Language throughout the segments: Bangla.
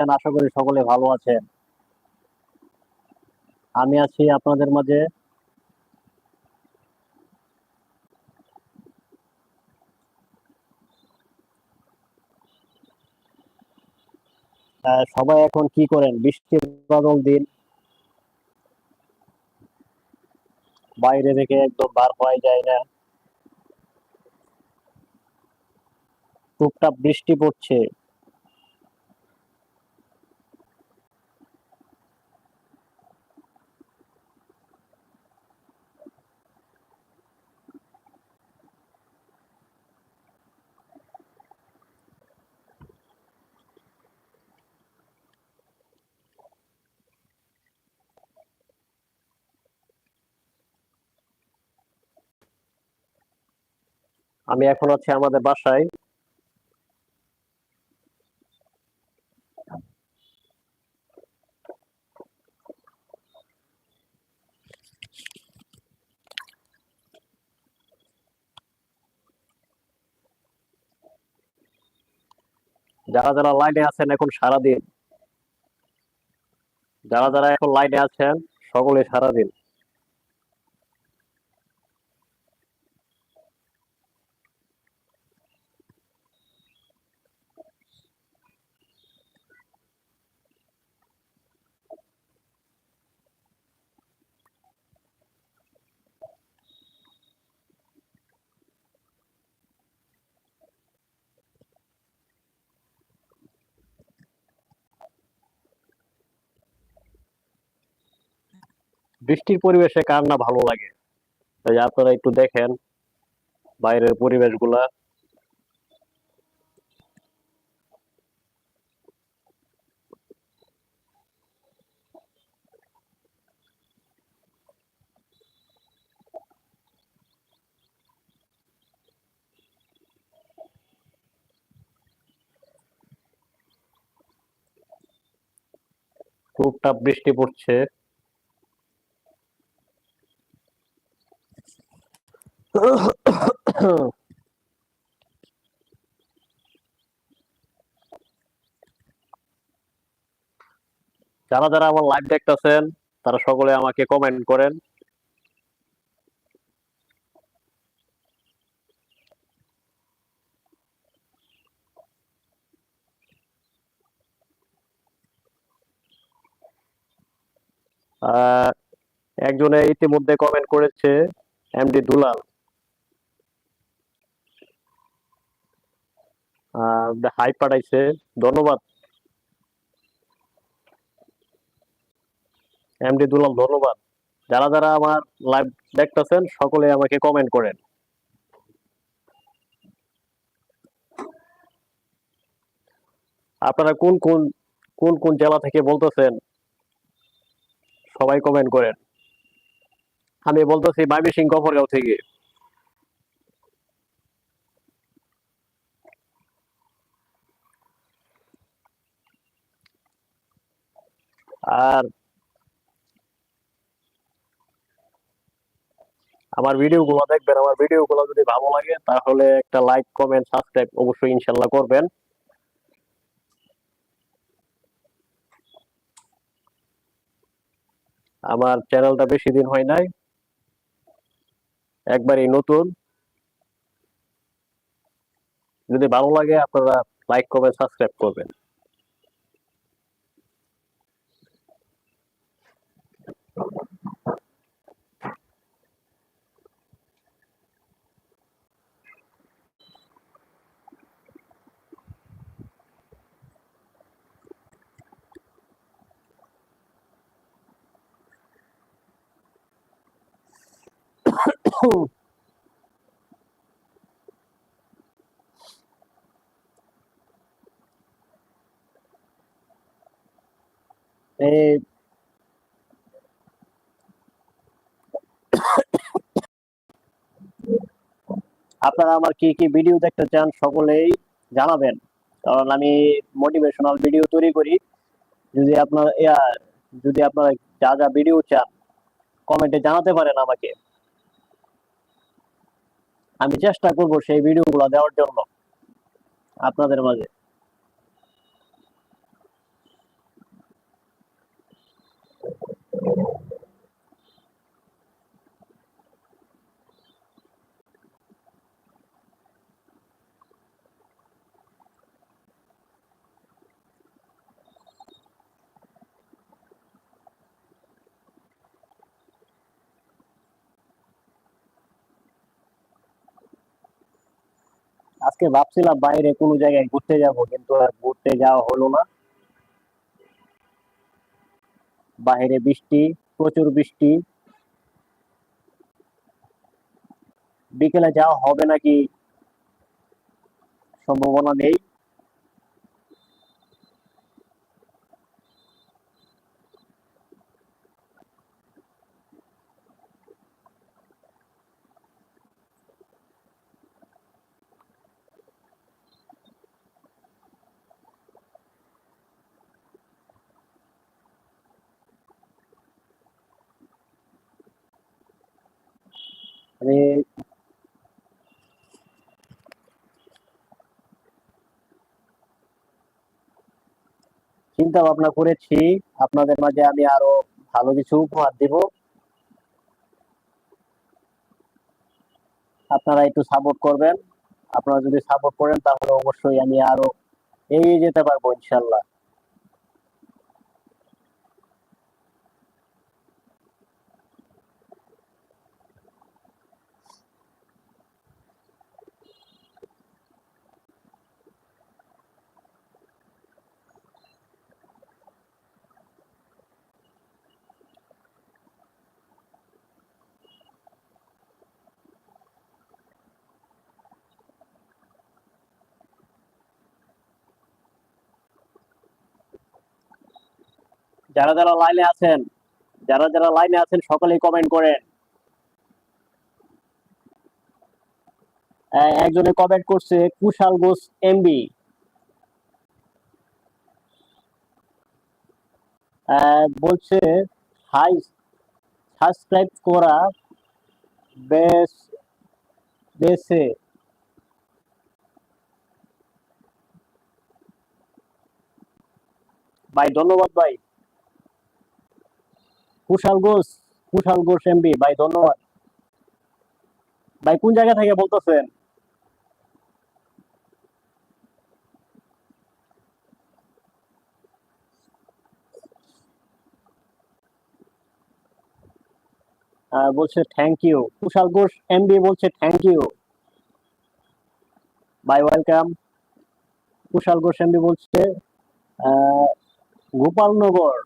আছেন আশা করি সকলে ভালো আছেন। আমি আছি আপনাদের মাঝে। সবাই এখন কি করেন? বৃষ্টির বাদল দিন। বাইরে থেকে একদম বার হওয়াই যায় না। টুপটাপ বৃষ্টি পড়ছে। আমি এখন আছি আমাদের বাসায়। যারা যারা লাইনে আছেন এখন সারাদিন, যারা যারা এখন লাইনে আছেন, সকলে সারাদিন। বৃষ্টির পরিবেশে কার না ভালো লাগে? তাই আপনারা একটু দেখেন বাইরের পরিবেশগুলা। টুপটাপ বৃষ্টি পড়ছে। যারা যারা আমার লাইভ দেখতেছেন, তারা সকলে আমাকে কমেন্ট করেন। একজনে ইতিমধ্যে কমেন্ট করেছে এমডি দুলাল। হাই পাঠাইছে। ধন্যবাদ। এমডি দুলাল, ধন্যবাদ। যারা যারা আমার লাইভ দেখতেছেন, সকলে আমাকে কমেন্ট করেন। আপনারা কোন কোন কোন কোন জেলা থেকে বলতেছেন, সবাই কমেন্ট করেন। আমি বলতেছি মাইমি সিং গফরগাঁও থেকে। আর আমার ভিডিও গুলো দেখবেন, আমার ভিডিও গুলো যদি ভালো লাগে, তাহলে একটা লাইক কমেন্ট সাবস্ক্রাইব অবশ্যই ইনশাল্লাহ করবেন। আমার চ্যানেলটা বেশি দিন হয় নাই। একবারই নতুন। যদি ভালো লাগে, আপনারা লাইক কমেন্ট সাবস্ক্রাইব করবেন। এই আপনারা আমার কি কি ভিডিও দেখতে চান সকলেই জানাবেন। কারণ আমি মোটিভেশনাল ভিডিও তৈরি করি। যদি আপনার যদি আপনারা যা যা ভিডিও চান কমেন্টে জানাতে পারেন আমাকে। আমি চেষ্টা করব সেই ভিডিওগুলো দেওয়ার জন্য আপনাদের মাঝে। আজকে ভাবছিলাম বাইরে কোনো জায়গায় ঘুরতে যাব, কিন্তু আর ঘুরতে যাওয়া হলো না। বাইরে বৃষ্টি, প্রচুর বৃষ্টি। বিকেলে যাওয়া হবে নাকি? সম্ভাবনা নেই আমি চিন্তা ভাবনা করেছি। আপনাদের মাঝে আমি আরও ভালো কিছু উপহার দিব। আপনারা একটু সাপোর্ট করবেন। আপনারা যদি সাপোর্ট করেন, তাহলে অবশ্যই আমি আরও এগিয়ে যেতে পারব, ইনশাল্লাহ। যারা যারা লাইনে আছেন, যারা যারা লাইনে আছেন, সকলেই কমেন্ট করেন। একজনে কমেন্ট করছে, কুশাল ঘোষ এমবি বলছে, হাই সাবস্ক্রাইব করা বেশ, বেশে। ভাই, ধন্যবাদ ভাই। কুশাল ঘোষ কুশাল ঘোষ এমবি ভাই ধন্যবাদ। ভাই, কোন জায়গা থেকে বলতেছেন? বলছে thank you Kushal Ghosh MB বলছে thank you bye welcome Kushal Ghosh MB বলছে গোপালনগর।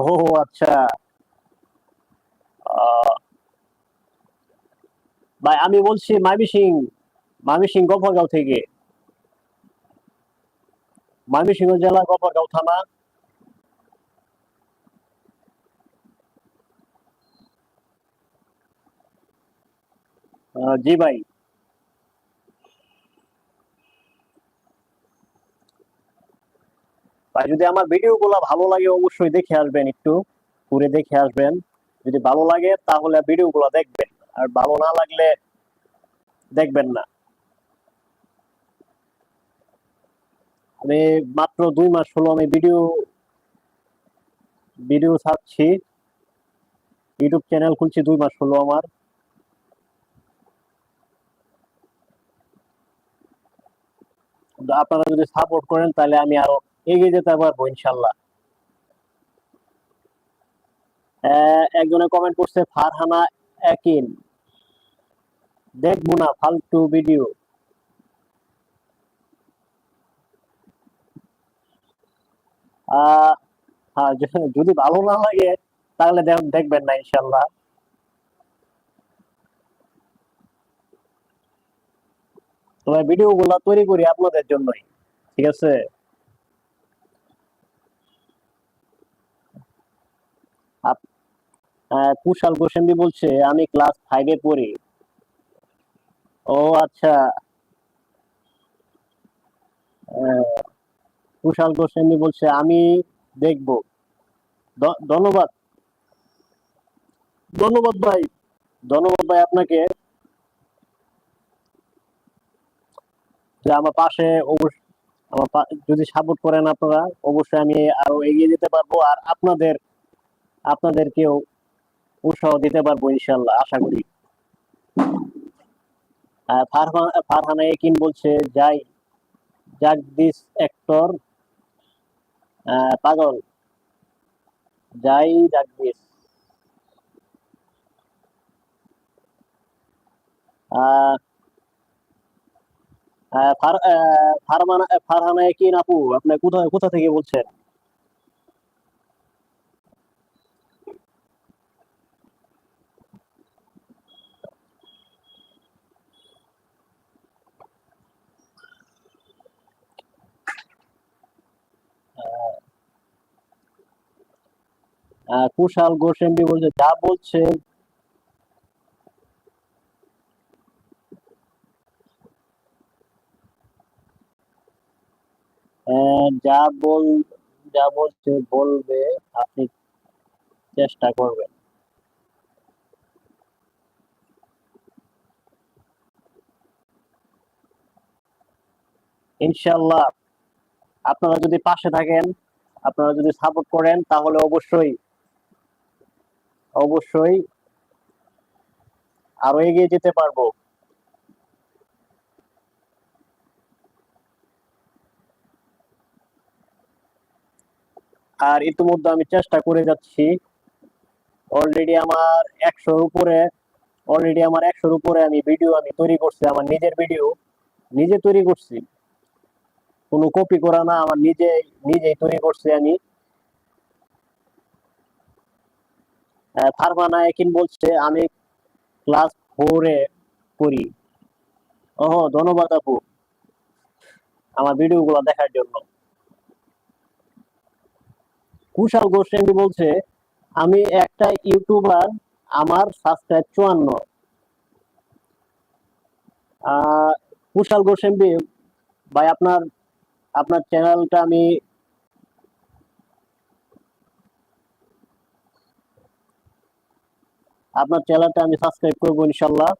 ও আচ্ছা। ভাই, আমি বলছি মাইমিসিং মাইমিসিং গফরগাঁও থেকে। ময়মনসিংহ জেলা গফরগাঁও থানা। জি ভাই। ভাই যদি আমার ভিডিও গুলা ভালো লাগে, অবশ্যই দেখে আসবেন একটু, ঘুরে দেখে আসবেন। যদি ভালো লাগে, তাহলে ভিডিও গুলা দেখবেন। আর ভালো না লাগলে দেখবেন না। আমি মাত্র দুই মাস হলো আমি ভিডিও ভিডিও ছাড়ছি। ইউটিউব চ্যানেল খুলছি দুই মাস হলো আমার। আপনারা যদি সাপোর্ট করেন, তাহলে আমি আরও এগিয়ে যেতে পারব ইনশাল্লাহ। একজনে কমেন্ট করছে, ফারহানা একিন। দেখব না, ফালতু ভিডিও হ্যাঁ যদি ভালো না লাগে, তাহলে দেখবেন না ইনশাল্লাহ। তবে ভিডিও গুলা তৈরি করি আপনাদের জন্যই, ঠিক আছে আপ- আহ, কুশাল গোস্বামী বলছে, আমি ক্লাস ফাইভে পড়ি। ও আচ্ছা। কুশাল গোস্বামী বলছে, আমি দেখব। ধন্যবাদ। ধন্যবাদ ভাই। ধন্যবাদ ভাই আপনাকে। যে আমার পাশে অবশ্য আমার যদি সাপোর্ট করেন আপনারা, অবশ্যই আমি আরও এগিয়ে যেতে পারব। আর আপনাদের আপনাদেরকেও উৎসাহ দিতে পারব ইনশাল্লাহ আশা করি। ফারহানা একিন বলছে যাই জাগদিস অ্যাক্টর পাগল। যাই আহ, ফারহানা একিন আপু আপনি কোথায় কোথা থেকে বলছেন? কুশাল গোসেম্বি বলছে যা বলছেন। আহ, যা বল যা বলছে বলবে আপনি চেষ্টা করবেন। ইনশাল্লাহ আপনারা যদি পাশে থাকেন আপনারা যদি সাপোর্ট করেন তাহলে অবশ্যই অবশ্যই আরও এগিয়ে যেতে পারব। আর ইতিমধ্যে আমি চেষ্টা করে যাচ্ছি। অলরেডি আমার একশোর উপরে অলরেডি আমার একশোর উপরে আমি ভিডিও আমি তৈরি করছি, আমার নিজের ভিডিও নিজে তৈরি করছি। কোনো কপি করা না, আমার নিজে নিজেই তৈরি করছি আমি আহ, ফারমানা একিন বলছে, আমি ক্লাস ফোরে পড়ি। ওহ, ধন্যবাদ আপু, আমার দেখার জন্য। কুশাল গোস্বামী বলছে, আমি একটা ইউটিউবার, আমার সাবস্ক্রাইব চুয়ান্ন। কুশাল গোস্বামী, ভাই, আপনার আপনার চ্যানেলটা আমি আপনার চ্যানেলটা আমি সাবস্ক্রাইব করব ইনশাল্লাহ।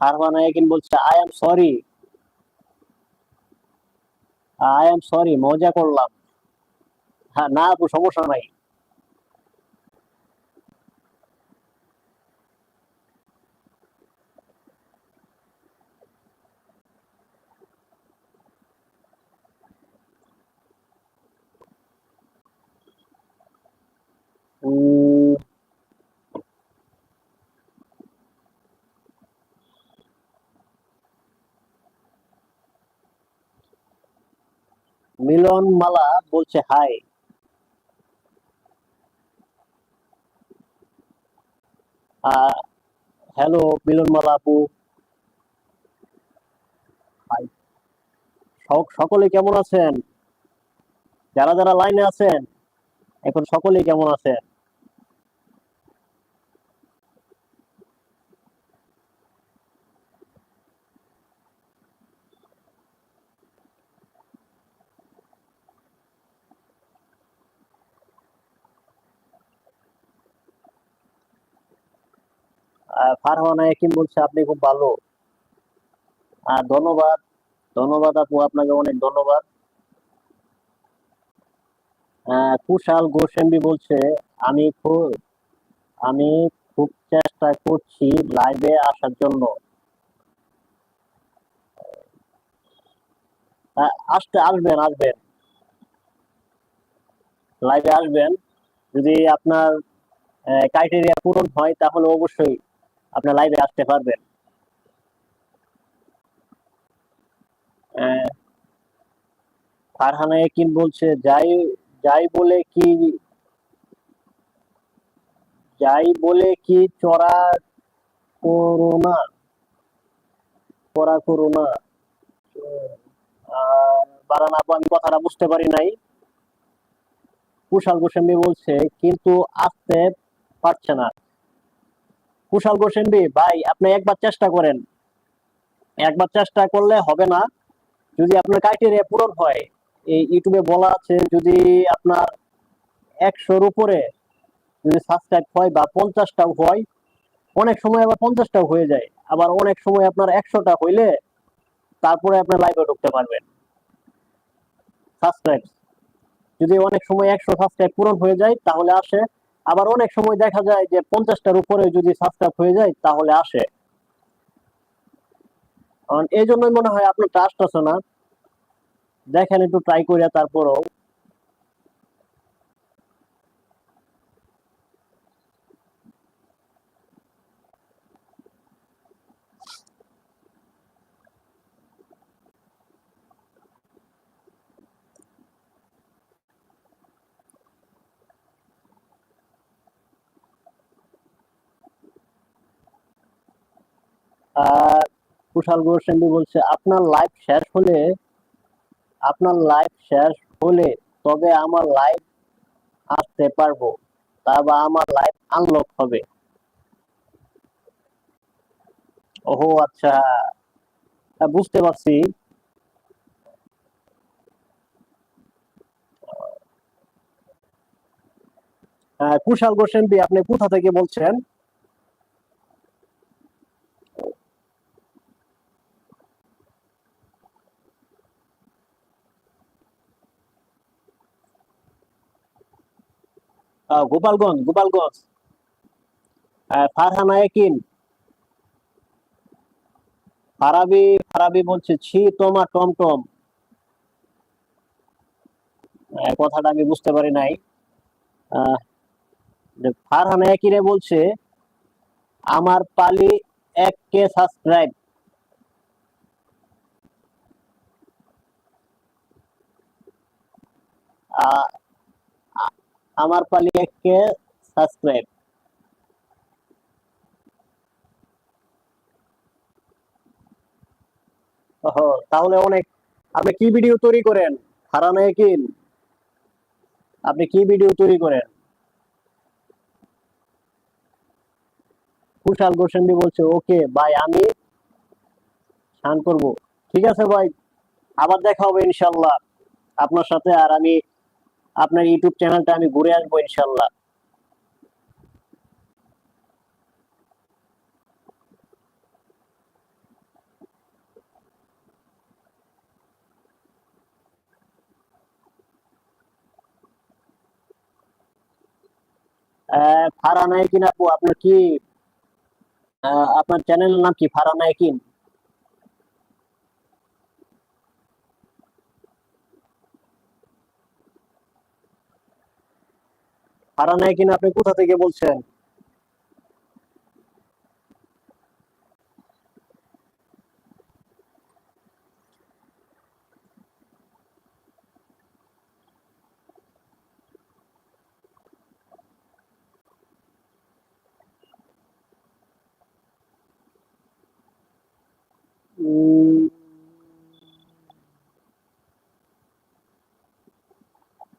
ফারহানা একিন বলছে I am sorry I am sorry মজা করলাম। হ্যাঁ না আপু, সমস্যা নাই। মিলন মালা বলছে, হাই। হ্যালো, মিলন মালা আপু। হাই। সকলে কেমন আছেন? যারা যারা লাইনে আছেন, এখন সকলে কেমন আছেন? ফারহানা একিম বলছে আপনি খুব ভালো। আহ, ধন্যবাদ ধন্যবাদ আপু আপনাকে অনেক ধন্যবাদ। কুশাল গোস্বামী বলছে আমি খুব আমি খুব চেষ্টা করছি লাইভে আসার জন্য। আসতে আসবেন আসবেন। লাইভে আসবেন। যদি আপনার ক্রাইটেরিয়া পূরণ হয় তাহলে অবশ্যই আপনার লাইভে আসতে পারবেন। ফারহানা একিন বলছে, যাই যাই বলে কি, যাই বলে কি চড়া করোনা চড়া করোনা বারান আপু, আমি কথাটা বুঝতে পারি নাই। কুশাল গোস্বামী বলছে, কিন্তু আসতে পারছে না। কুশাল গোস্বামী ভাই, আপনি একবার চেষ্টা করেন। একবার চেষ্টা করলে হবে না। যদি আপনার ক্রাইটেরিয়া পূরণ হয়, এই ইউটিউবে বলা আছে, যদি আপনার একশোর উপরে যদি সাবস্ক্রাইব হয় বা পঞ্চাশটাও হয়, অনেক সময় আবার পঞ্চাশটাও হয়ে যায়। আবার অনেক সময় আপনার একশোটা হইলে তারপরে আপনার লাইভে ঢুকতে পারবেন। সাবস্ক্রাইব যদি অনেক সময় একশো সাবস্ক্রাইব পূরণ হয়ে যায়, তাহলে আসে আবার অনেক সময় দেখা যায় যে পঞ্চাশটার উপরে যদি সাবস্ক্রাইব হয়ে যায়, তাহলে আসে। এই জন্যই মনে হয় আপনার ট্রাস্ট আছে না। দেখেন একটু ট্রাই করিয়া তারপরও। কুশাল গোস্বামী বলছে আপনার লাইভ শেষ হলে আপনার লাইভ শেষ হলে তবে আমার লাইভ আসতে পারব। তা বা আমার লাইভ আনলক হবে। ওহো আচ্ছা। হ্যাঁ, বুঝতে পারছি। কুশাল গোস্বামী আপনি কোথা থেকে বলছেন? গোপালগঞ্জ গোপালগঞ্জ। আহ, ফারহানা একিন ফারাবি ফারাবি বলছে ছি তোমা টমটম আহ, কথাটা আমি বুঝতে পারি নাই। ফারহানা একিনে বলছে আমার পালি এক কে সাবস্ক্রাইব আমার পালি এক কে সাবস্ক্রাইব তাহলে অনেক। আপনি কি ভিডিও তৈরি করেন? একিন আপনি কি ভিডিও তৈরি করেন? কুশাল গোস্বামী বলছে, ওকে, ভাই, আমি স্নান করব। ঠিক আছে, ভাই, আবার দেখা হবে ইনশাল্লাহ আপনার সাথে। আর আমি আপনার ইউটিউব চ্যানেলটা আমি ঘুরে আসব ইনশাল্লাহ। আহ, ফারহানা একিন আপু আপনার কি আপনার চ্যানেলের নাম কি? ফারহানা একিন ফারহানা কিনা আপনি কোথা থেকে বলছেন?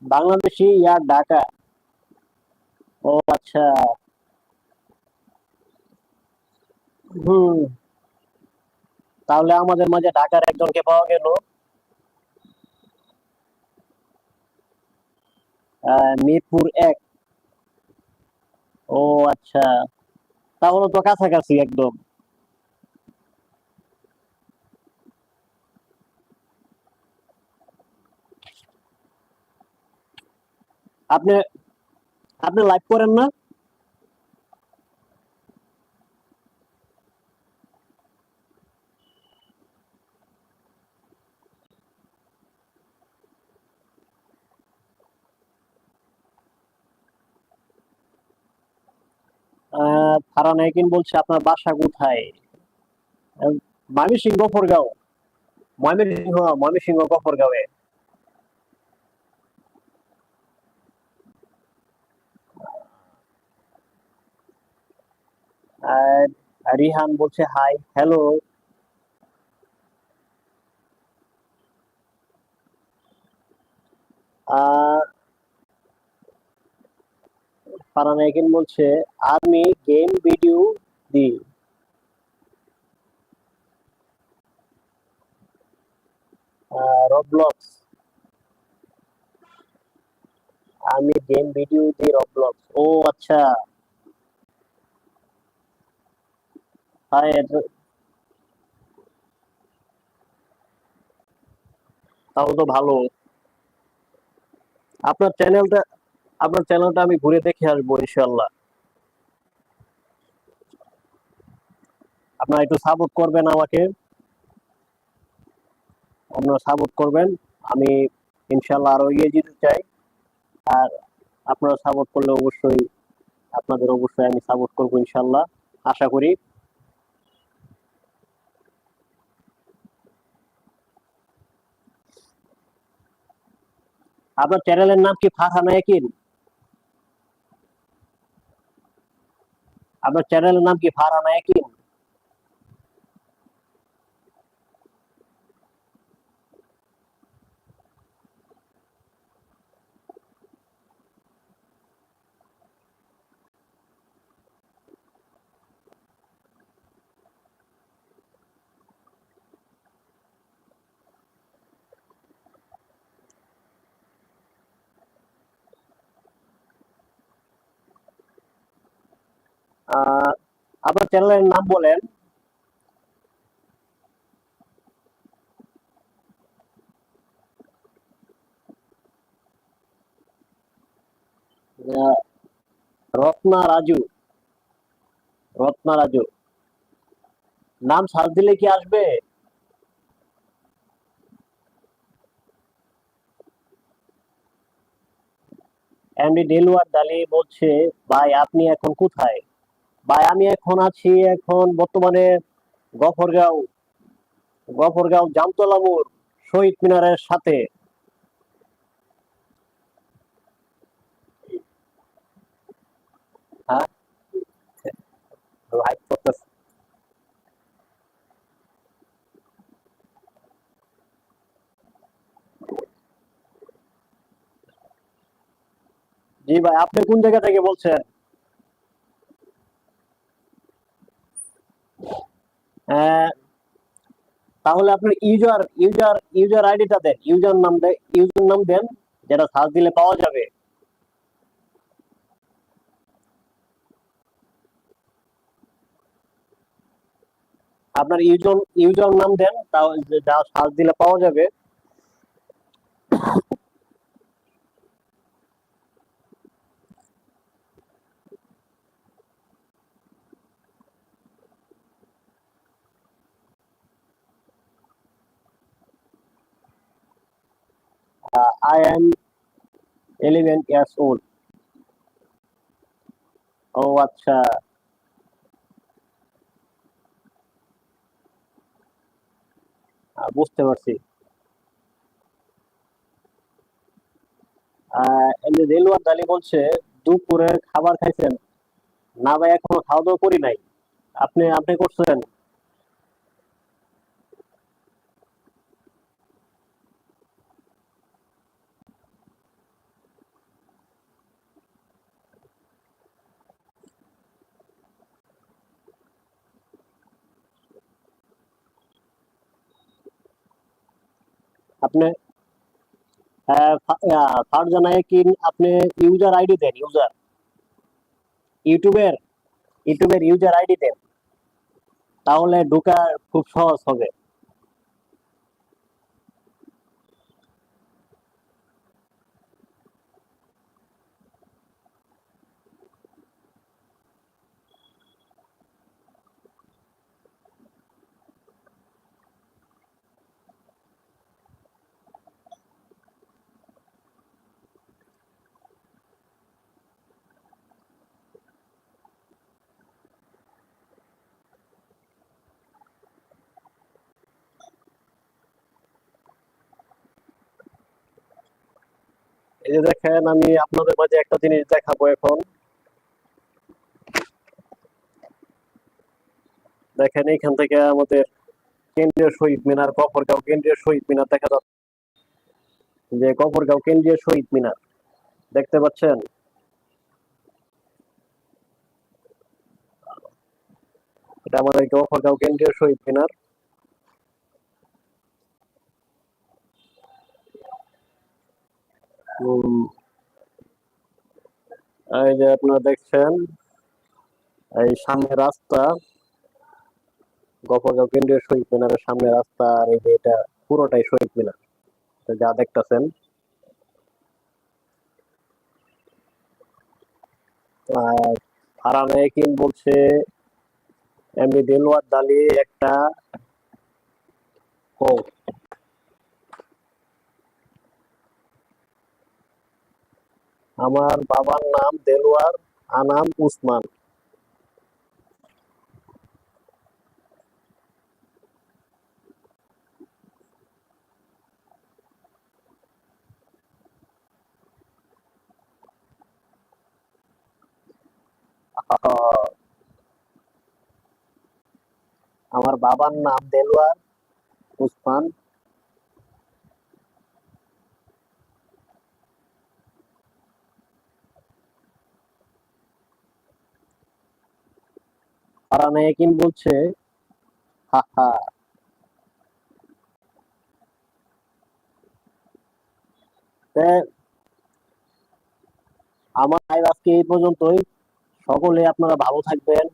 বাংলাদেশি ইয়া ঢাকা। আচ্ছা। হুম। তাহলে আমাদের মাঝে ঢাকার একজনকে পাওয়া গেল। মিরপুর এক। ও আচ্ছা। তাহলে তো কাছাকাছি একদম। আপনি আপনি লাইভ করেন না। আহ, ফারহান একিন বলছে, আপনার বাসা কোথায়? ময়মনসিংহ, গফরগাঁও। ময়মনসিংহ ময়মনসিংহ, গফরগাঁওয়ে। আর রিহান বলছে হাই হ্যালো আহ ফারহান একিন বলছে, আমি গেম ভিডিও দিই। রবলক্স আমি গেম ভিডিও দিই রবলক্স ও আচ্ছা। হাই তাহলে তো ভালো। আপনার চ্যানেলটা আপনার চ্যানেলটা আমি ঘুরে দেখে আসব ইনশাল্লাহ আপনারা একটু সাপোর্ট করবেন আমাকে। আপনারা সাপোর্ট করবেন। আমি ইনশাল্লাহ আরও এগিয়ে যেতে চাই। আর আপনারা সাপোর্ট করলে অবশ্যই, আপনাদের অবশ্যই আমি সাপোর্ট করব ইনশাল্লাহ আশা করি আপনার চ্যানেলের নাম কি ফারহানা নায়কিন আপনার চ্যানেলের নাম কি ফারহানা একিন আপনার চ্যানেলের নাম বলেন। রত্না রাজু রত্না রাজু নাম সার্চ দিলে কি আসবে? এমডি ডেলওয়ার দালি বলছে, ভাই, আপনি এখন কোথায়? ভাই, আমি এখন আছি এখন বর্তমানে গফরগাঁও গফরগাঁও জামতলা মোড়, শহীদ মিনারের সাথে। হ্যাঁ? জি ভাই, আপনি কোন জায়গা থেকে বলছেন? তাহলে আপনার ইউজার ইউজার ইউজার আইডিটা দেন ইউজার নাম দেন ইউজার নাম দেন, যেটা সার্চ দিলে পাওয়া যাবে। আপনার ইউজার ইউজার নাম দেন, তাও যা সার্চ দিলে পাওয়া যাবে। I am 11 years old. ও আচ্ছা আহ, বুঝতে পারছি। যে রেলওয়ার দালি বলছে দুপুরের খাবার খাইছেন। না ভাই এখনও খাওয়া দাওয়া করি নাই। আপনি আপনি করছেন? আপনি ফারজানা কি আপনি ইউজার আইডি দেন ইউজার ইউটিউবের ইউটিউবের ইউজার আইডি দেন। তাহলে ঢোকা খুব সহজ হবে। এই যে দেখেন, আমি আপনাদের মাঝে একটা জিনিস দেখাবো এখন। দেখেন, এইখান থেকে আমাদের কেন্দ্রীয় শহীদ মিনার কফরগাঁও কেন্দ্রীয় শহীদ মিনার দেখা যাচ্ছে। যে কফরগাঁও কেন্দ্রীয় শহীদ মিনার, দেখতে পাচ্ছেন? এটা আমাদের গফরগাঁও কেন্দ্রীয় শহীদ মিনার। এই যে আপনারা দেখছেন, এই সামনে রাস্তা, গফরগাঁও কেন্দ্রীয় শহীদ মিনারের সামনে রাস্তা, আর এই যে এটা পুরোটাই শহীদ মিনার। যা দেখতেছেন। আর ফারহান বলছে এমবি দেলওয়ার দালি একটা ও আমার বাবার নাম দেলওয়ার আনাম উসমান। আমার বাবার নাম দেলওয়ার উসমান। ফারহান একিন বলছে আমার আজকে এই পর্যন্তই। সকলে আপনারা ভালো থাকবেন,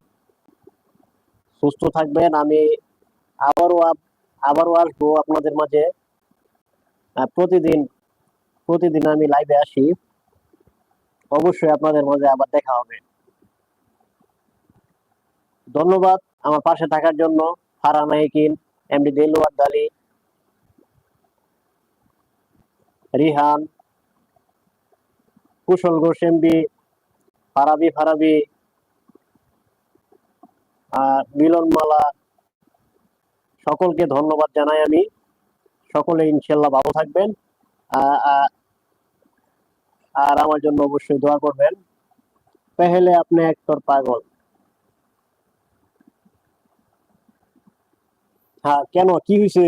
সুস্থ থাকবেন। আমি আবারও আবারও আসব আপনাদের মাঝে। প্রতিদিন প্রতিদিন আমি লাইভে আসি। অবশ্যই আপনাদের মাঝে আবার দেখা হবে। ধন্যবাদ আমার পাশে থাকার জন্য। ফারা নাইকিন এমডি দেলুয়ার দালি রিহান, কুশল ঘোষ ফারাবি ফারাবি, আর মিলনমালা সকলকে ধন্যবাদ জানাই আমি। সকলে ইনশাল্লাহ ভালো থাকবেন। আর আমার জন্য অবশ্যই দোয়া করবেন। পেহেলে আপনি একটর পাগল। হ্যাঁ কেন কি হয়েছে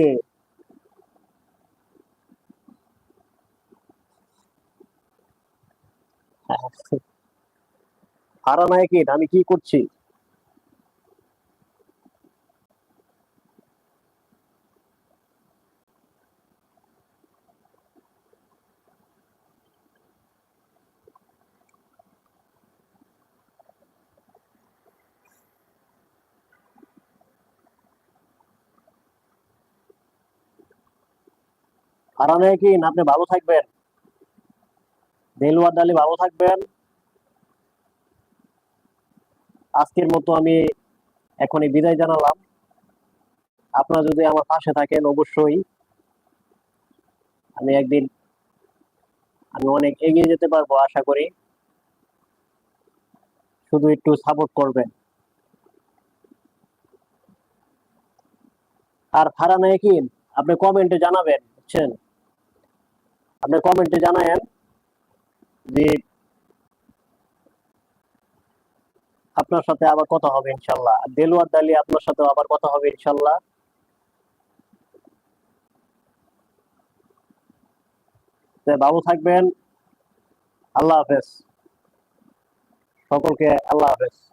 হারা নায়কিন আমি কি করছি হারা নায়কিন আপনি ভালো থাকবেন। দেলওয়ার ডালি ভালো থাকবেন। আজকের মতো আমি এখনই বিদায় জানালাম। আপনারা যদি আমার পাশে থাকেন, অবশ্যই আমি একদিন আমি অনেক এগিয়ে যেতে পারব, আশা করি। শুধু একটু সাপোর্ট করবেন। আর ফারা নায়কিন আপনি কমেন্টে জানাবেন, বুঝছেন? আপনি কমেন্টে জানায়েন যে আপনার সাথে আবার কথা হবে ইনশাল্লাহ। দেলোয়ার দালি আপনার সাথে আবার কথা হবে ইনশাল্লাহ। ভালো থাকবেন। আল্লাহ হাফেজ। সকলকে আল্লাহ হাফেজ।